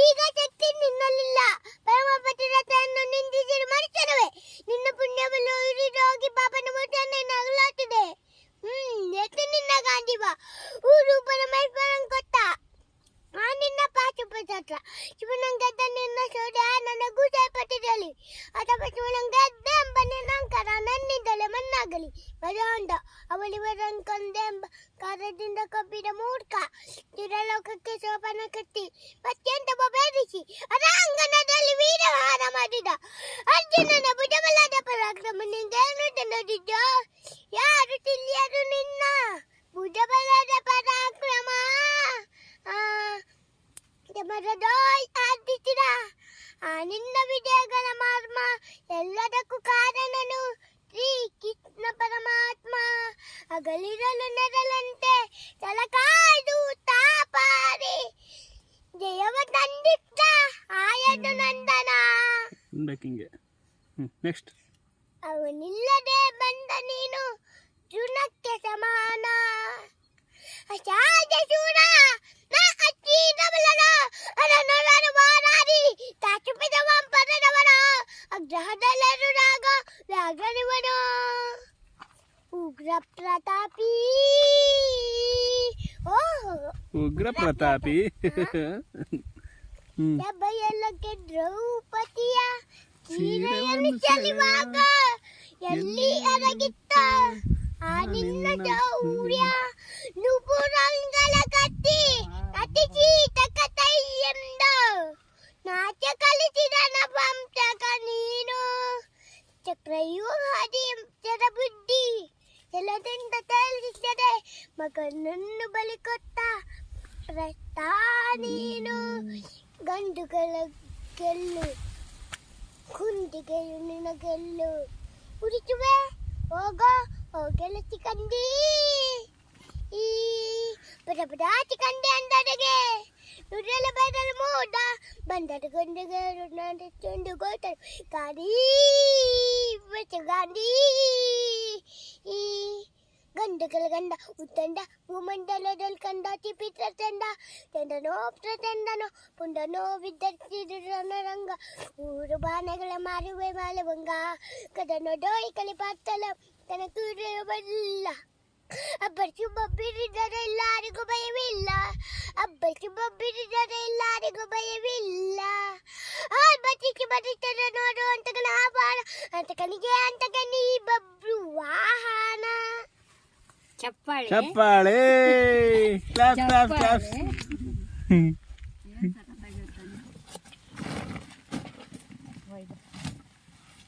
ಈಗ ಶಕ್ತಿ ನಿನ್ನಲ್ಲಿಲ್ಲ. ಪರಮಪತಿರಥನ್ನು ನಿಂದಿಸಿರು ಮನುಷ್ಯನವೇ. ನಿನ್ನ ಪುಣ್ಯವನ್ನು ಹೋಗಿ ಬಾಬನ ಮೂರ್ತಿಯನ್ನು ನಗಲಾಟಿದೆ ಹ್ಮ್, ಎತ್ತು ನಿನ್ನ ಗಾಂಧಿವ. ಊರು ಪರಮೇಶ್ವರ ಗೊತ್ತ ಆ ನಿನ್ನ ಪಾಚು ಇವನ ಶಿವನಂಗದ್ದ ನಿನ್ನ ಸೋದ ನನಗೂ ಸೇರ್ಪಟ್ಟಿರಲಿ ಅಥವಾ ಶಿವನಂಗದ್ದ ಎಂಬ ನಿನ್ನಂಕರ ನನ್ನಿಂದಲೇ ಮಣ್ಣಾಗಲಿ. ಬರೋಂಡ ಕಂದೆ ಎಂಬ ಕಾರದಿಂದ ಕಬ್ಬಿದ ಮೂರ್ಖ. ತಿರಲೋಕಕ್ಕೆ ಶೋಭನ ಕಟ್ಟಿ. ಬೇರಿಸಿ ಅರಾಂಗಣದಲ್ಲಿ ವೀರಹಾರ ಮಾಡಿದ. ಅರ್ಜುನನ ಭುಜಬಲದ ಪರಾಕ್ರಮ ನಿಂಗೇನು ನೋಡಿದ್ದ ಯಾರು ತಿಳಿಯರು ನಿನ್ನ? ಭುಜಬಲದ ಪರಾಕ್ರಮ? ಆ, ಮರದೋಯ್ ಆದಿಸಿದ ಆ ನಿನ್ನ ವಿಜಯಗಳ ಮಾರ್ಮ ಎಲ್ಲದಕ್ಕೂ ಕಾರಣನು ಶ್ರೀ ಕೃಷ್ಣ ಪರಮಾತ್ಮ. ಅಗಲಿರಲು ನೆರಳಂತೆ ತಲಕಾದು ಹಿಂಗೆ ಹ್ಞೂ ನೆಕ್ಸ್ಟ್ ಅವನಿಲ್ಲದೆ ಬಂದ ನೀನು ತೃಣಕ್ಕೆ ಸಮಾನ ಅಸಾಧ್ಯ ಶೂರ ನಾ ಅಚ್ಚಿ ಡಬಲನ ಅರನೊರನು ಮಾರಾರಿ ತಾಚುಪಿದ ಪರದವನ ಅಗ್ರಹದಲ್ಲರು ರಾಗ ರಾಗನಿವನು ಉಗ್ರ ಪ್ರತಾಪಿ ಓಹೋ ಉಗ್ರ ಪ್ರತಾಪಿ ಹ್ಞೂ ಬಯಲಕ್ಕೆ ದ್ರೌಪದಿಯ ಸೀರೆಯನ್ನು ಸೀರೆಯನ್ನು ಚೆಲುವಾಗ ಎಲ್ಲಿ ಅರಗಿತ್ತ ಆ ನಿನ್ನ ಶೌರ್ಯ ನುಪುರಂಗಲ ಕತ್ತಿ ಅತಿಥಿ ತಕತೈ ಎಂದ ನಾಟ್ಯ ಕಲಿಸಿದ ನಪಂಸಕ ನೀನು ಚಕ್ರವ್ಯೂಹದಿ ಚರ ಬುದ್ಧಿ ಎಲ್ಲದಿಂದ నిలిచడే మగనన్ను బలికొట్ట రట్టా నేను. గండుగల గెల్లు. కుంటిగెలు నిన గెల్లు. ఉడిచువే ఓగో ఓగెల చికండి ఈ పద పద చికండి అందడగే నుర్రెల బదల మూట బందట గుండెగా రుణాడు చెండు గోటడు కానీ వచ్చగాండి ఈ ಗಂಡಗಳ ಗಂಡ ಉತ್ತಂಡ ಭೂಮಂಡಲದಲ್ಲಿ ಕಂಡ ಚಿಪಿತ್ರ ತಂಡ ತಂಡನೋ ತಂಡನೋ ಪುಂಡನೋ ವಿದ್ಯಾರ್ಥಿರಂಗ ಊರು ಬಾಣಗಳ ಮಾರುವೆ ಮಾಲವಂಗ ಕದನೋ ಡೋಯಿ ಕಲಿ ಪಾತಲ ತನ ಬಲ್ಲ ಅಬ್ಬರ್ಸು ಬಬ್ಬಿರಿದರೆ ಎಲ್ಲರಿಗೂ ಭಯವಿಲ್ಲ ಅಬ್ಬರ್ಸು ಬಬ್ಬಿರಿದರೆ ಎಲ್ಲರಿಗೂ ಭಯವಿಲ್ಲ ಆ ಬಚ್ಚಿಗೆ ಬರುತ್ತದೆ ನೋಡು ಅಂತಕನ ಆಭಾರ ಅಂತಕನಿಗೆ ಅಂತಕನಿ ಬಬ್ರು ವಾಹನ ಚಪ್ಪಾಳೆ ಚಪ್ಪಾಳೆ ಕ್ಲಾಪ್ ಕ್ಲಾಪ್ ಕ್ಲಾಪ್